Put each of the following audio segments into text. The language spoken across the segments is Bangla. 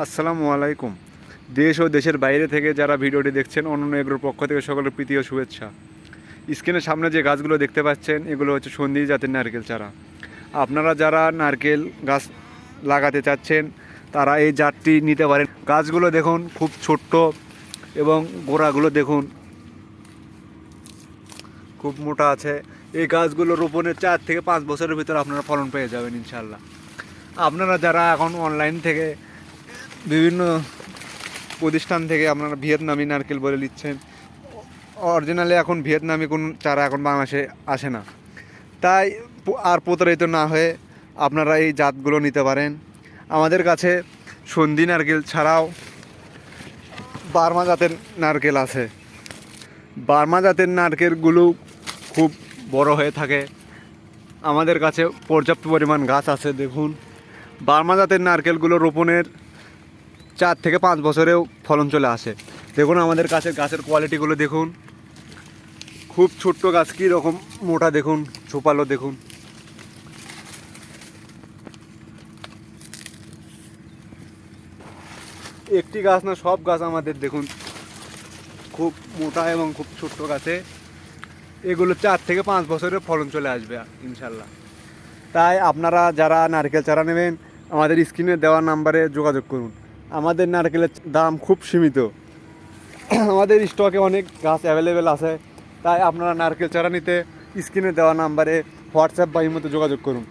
আসসালামু আলাইকুম। দেশ ও দেশের বাইরে থেকে যারা ভিডিওটি দেখছেন অন্য এগুলোর পক্ষ থেকে সকলের প্রীতি ও শুভেচ্ছা। স্ক্রিনের সামনে যে গাছগুলো দেখতে পাচ্ছেন, এগুলো হচ্ছে সন্ধি জাতের নারকেল চারা। আপনারা যারা নারকেল গাছ লাগাতে চাচ্ছেন, তারা এই জাতটি নিতে পারেন। গাছগুলো দেখুন, খুব ছোট্ট এবং গোড়াগুলো দেখুন, খুব মোটা আছে। এই গাছগুলো রোপণের চার থেকে পাঁচ বছরের ভিতরে আপনারা ফলন পেয়ে যাবেন ইনশাল্লাহ আপনারা যারা এখন অনলাইন থেকে বিভিন্ন প্রতিষ্ঠান থেকে আপনারা ভিয়েতনামি নারকেল বলে নিচ্ছেন অরিজিনালি এখন ভিয়েতনামি কোন চারা এখন বাংলাদেশে আসে না। তাই আর প্রতারিত না হয়ে আপনারা এই জাতগুলো নিতে পারেন। আমাদের কাছে সন্ধি নারকেল ছাড়াও বার্মা জাতের নারকেল আছে। বার্মা জাতের নারকেলগুলো খুব বড় হয়ে থাকে। আমাদের কাছে পর্যাপ্ত পরিমাণ গাছ আছে, দেখুন। বার্মা জাতের নারকেলগুলো রোপণের চার থেকে পাঁচ বছরেও ফলন চলে আসে। দেখুন আমাদের কাছে গাছের কোয়ালিটিগুলো দেখুন। খুব ছোট্ট গাছ, কী রকম মোটা দেখুন ছোপালো দেখুন। একটি গাছ না, সব গাছ আমাদের দেখুন, খুব মোটা এবং খুব ছোট্ট গাছে। এগুলো চার থেকে পাঁচ বছরের ফলন চলে আসবে ইনশাল্লাহ তাই আপনারা যারা নারকেল চারা নেবেন, আমাদের স্ক্রিনে দেওয়া নাম্বারে যোগাযোগ করুন। আমাদের নারকেলের দাম খুব সীমিত। আমাদের স্টকে অনেক গাছ অ্যাভেলেবেল আছে। তাই আপনারা নারকেল চারা নিতে স্ক্রিনে দেওয়া নাম্বারে হোয়াটসঅ্যাপ বা ইমোতে যোগাযোগ করুন।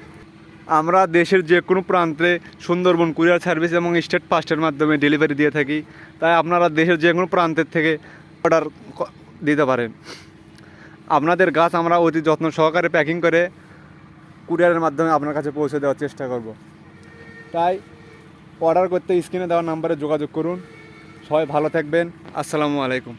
আমরা দেশের যে কোনো প্রান্তে সুন্দরবন কুরিয়ার সার্ভিস এবং স্টেট ফাস্টের মাধ্যমে ডেলিভারি দিয়ে থাকি। তাই আপনারা দেশের যে কোনো প্রান্তের থেকে অর্ডার দিতে পারেন। আপনাদের গাছ আমরা অতি যত্ন সহকারে প্যাকিং করে কুরিয়ারের মাধ্যমে আপনার কাছে পৌঁছে দেওয়ার চেষ্টা করব। তাই অর্ডার করতে স্ক্রিনে দেওয়া নাম্বারে যোগাযোগ করুন। সবাই ভালো থাকবেন। আসসালামু আলাইকুম।